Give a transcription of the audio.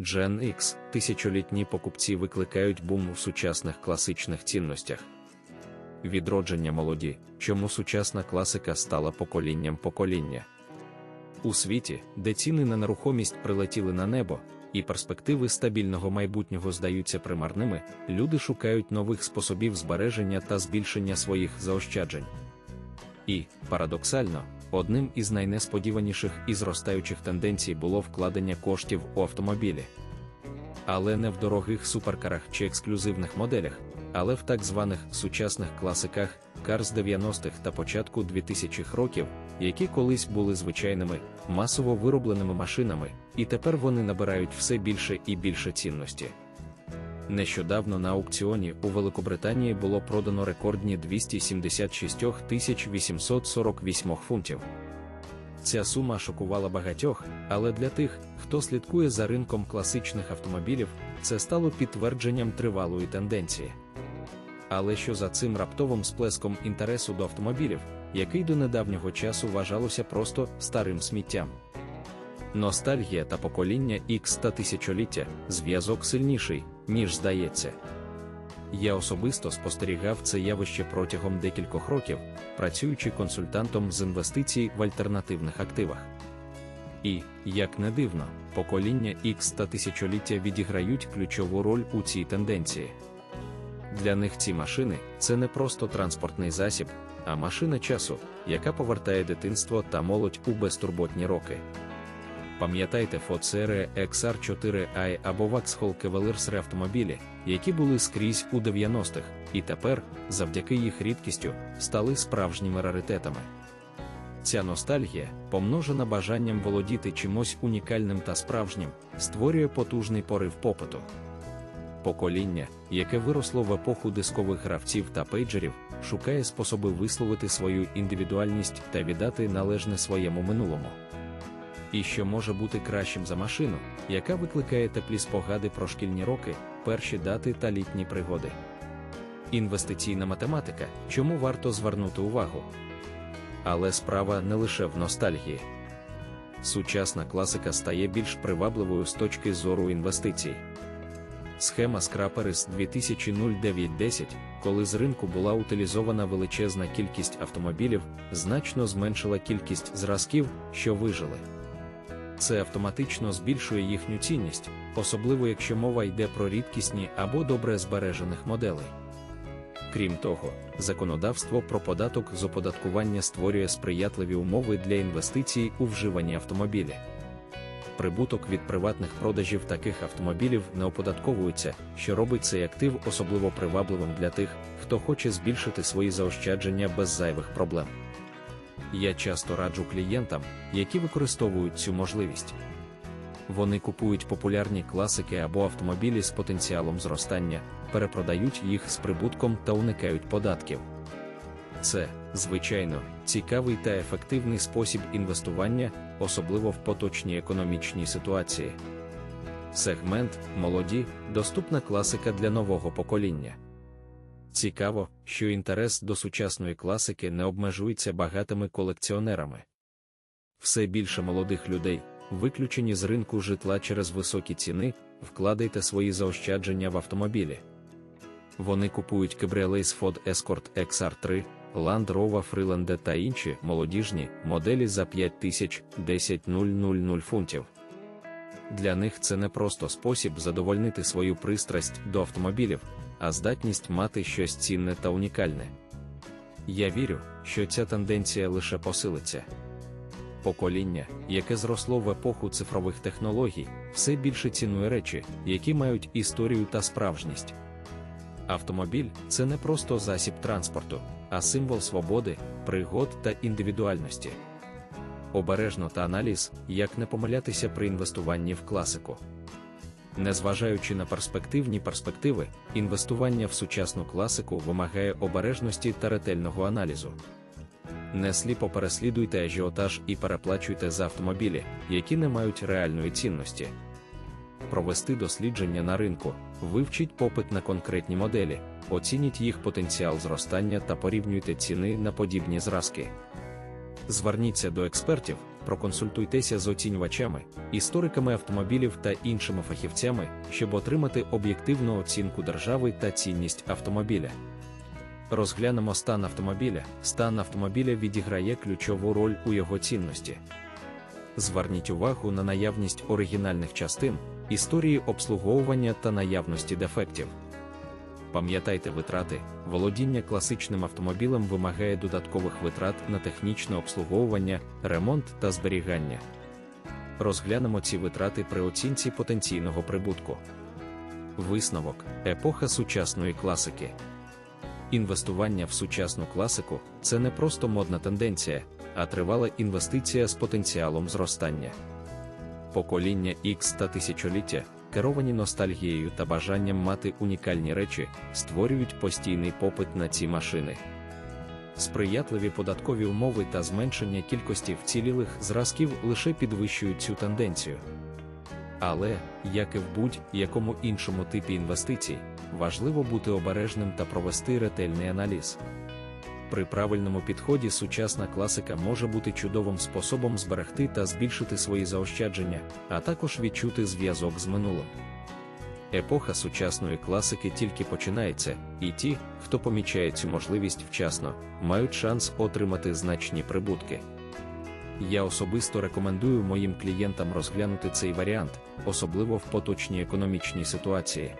Gen X тисячолітні покупці викликають бум у сучасних класичних цінностях. Відродження молоді, чому сучасна класика стала поколінням покоління. У світі, де ціни на нерухомість прилетіли на небо, і перспективи стабільного майбутнього здаються примарними, люди шукають нових способів збереження та збільшення своїх заощаджень. І, парадоксально, одним із найнесподіваніших і зростаючих тенденцій було вкладення коштів у автомобілі. Але не в дорогих суперкарах чи ексклюзивних моделях, але в так званих сучасних класиках Cars 90-х та початку 2000-х років, які колись були звичайними, масово виробленими машинами, і тепер вони набирають все більше і більше цінності. Нещодавно на аукціоні у Великобританії було продано рекордні 276 848 фунтів. Ця сума шокувала багатьох, але для тих, хто слідкує за ринком класичних автомобілів, це стало підтвердженням тривалої тенденції. Але що за цим раптовим сплеском інтересу до автомобілів, який до недавнього часу вважалося просто старим сміттям? Ностальгія та покоління X та тисячоліття зв'язок сильніший, ніж здається. Я особисто спостерігав це явище протягом декількох років, працюючи консультантом з інвестицій в альтернативних активах. І, як не дивно, покоління X та тисячоліття відіграють ключову роль у цій тенденції. Для них ці машини це не просто транспортний засіб, а машина часу, яка повертає дитинство та молодь у безтурботні роки. Пам'ятайте Ford XR4i або Vauxhall Cavaliers автомобілі, які були скрізь у 90-х, і тепер, завдяки їх рідкістю, стали справжніми раритетами. Ця ностальгія, помножена бажанням володіти чимось унікальним та справжнім, створює потужний порив попиту. Покоління, яке виросло в епоху дискових гравців та пейджерів, шукає способи висловити свою індивідуальність та віддати належне своєму минулому. І що може бути кращим за машину, яка викликає теплі спогади про шкільні роки, перші дати та літні пригоди. Інвестиційна математика, чому варто звернути увагу. Але справа не лише в ностальгії. Сучасна класика стає більш привабливою з точки зору інвестицій. Схема скраперис 2009-10, коли з ринку була утилізована величезна кількість автомобілів, значно зменшила кількість зразків, що вижили. Це автоматично збільшує їхню цінність, особливо якщо мова йде про рідкісні або добре збережених моделей. Крім того, законодавство про податок з оподаткування створює сприятливі умови для інвестицій у вживані автомобілі. Прибуток від приватних продажів таких автомобілів не оподатковується, що робить цей актив особливо привабливим для тих, хто хоче збільшити свої заощадження без зайвих проблем. Я часто раджу клієнтам, які використовують цю можливість. Вони купують популярні класики або автомобілі з потенціалом зростання, перепродають їх з прибутком та уникають податків. Це, звичайно, цікавий та ефективний спосіб інвестування, особливо в поточній економічній ситуації. Сегмент молоді, доступна класика для нового покоління. Цікаво, що інтерес до сучасної класики не обмежується багатими колекціонерами. Все більше молодих людей, виключені з ринку житла через високі ціни, вкладайте свої заощадження в автомобілі. Вони купують Cabriolet Ford Escort XR3, Land Rover Freelander та інші молодіжні моделі за 5000 10 000 фунтів. Для них це не просто спосіб задовольнити свою пристрасть до автомобілів, а здатність мати щось цінне та унікальне. Я вірю, що ця тенденція лише посилиться. Покоління, яке зросло в епоху цифрових технологій, все більше цінує речі, які мають історію та справжність. Автомобіль це не просто засіб транспорту, а символ свободи, пригод та індивідуальності. Обережно та аналіз, як не помилятися при інвестуванні в класику. Незважаючи на перспективні перспективи, інвестування в сучасну класику вимагає обережності та ретельного аналізу. Не сліпо переслідуйте ажіотаж і переплачуйте за автомобілі, які не мають реальної цінності. Провести дослідження на ринку, вивчіть попит на конкретні моделі, оцініть їх потенціал зростання та порівнюйте ціни на подібні зразки. Зверніться до експертів, проконсультуйтеся з оцінювачами, істориками автомобілів та іншими фахівцями, щоб отримати об'єктивну оцінку держави та цінність автомобіля. Розглянемо стан автомобіля. Стан автомобіля відіграє ключову роль у його цінності. Зверніть увагу на наявність оригінальних частин, історії обслуговування та наявності дефектів. Пам'ятайте витрати, володіння класичним автомобілем вимагає додаткових витрат на технічне обслуговування, ремонт та зберігання. Розглянемо ці витрати при оцінці потенційного прибутку. Висновок епоха сучасної класики. Інвестування в сучасну класику це не просто модна тенденція, а тривала інвестиція з потенціалом зростання. Покоління X та тисячоліття, керовані ностальгією та бажанням мати унікальні речі, створюють постійний попит на ці машини. Сприятливі податкові умови та зменшення кількості вцілілих зразків лише підвищують цю тенденцію. Але, як і в будь-якому іншому типі інвестицій, важливо бути обережним та провести ретельний аналіз. При правильному підході сучасна класика може бути чудовим способом зберегти та збільшити свої заощадження, а також відчути зв'язок з минулим. Епоха сучасної класики тільки починається, і ті, хто помічає цю можливість вчасно, мають шанс отримати значні прибутки. Я особисто рекомендую моїм клієнтам розглянути цей варіант, особливо в поточній економічній ситуації.